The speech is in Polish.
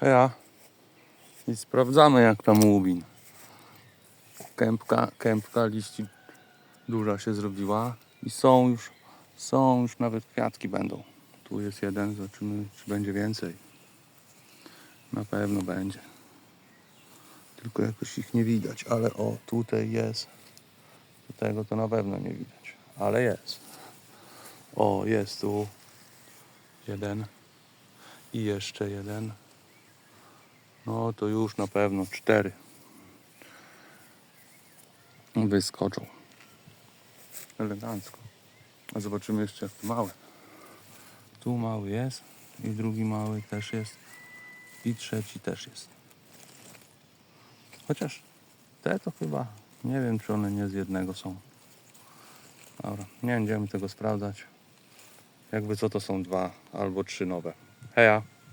Heja. I sprawdzamy jak tam łubin. Kępka, kępka liści duża się zrobiła i są już, są już nawet kwiatki będą. Tu jest jeden, zobaczymy czy będzie więcej. Na pewno będzie. Tylko jakoś ich nie widać, ale o tutaj jest. Tego to na pewno nie widać, ale jest. O, jest tu jeden i jeszcze jeden. No to już na pewno cztery wyskoczą. Elegancko. A zobaczymy jeszcze jak tu mały. Tu mały jest i drugi mały też jest i trzeci też jest. Chociaż te to chyba nie wiem czy one nie z jednego są. Dobra, nie będziemy tego sprawdzać. Jakby co to są dwa albo trzy nowe. Heja!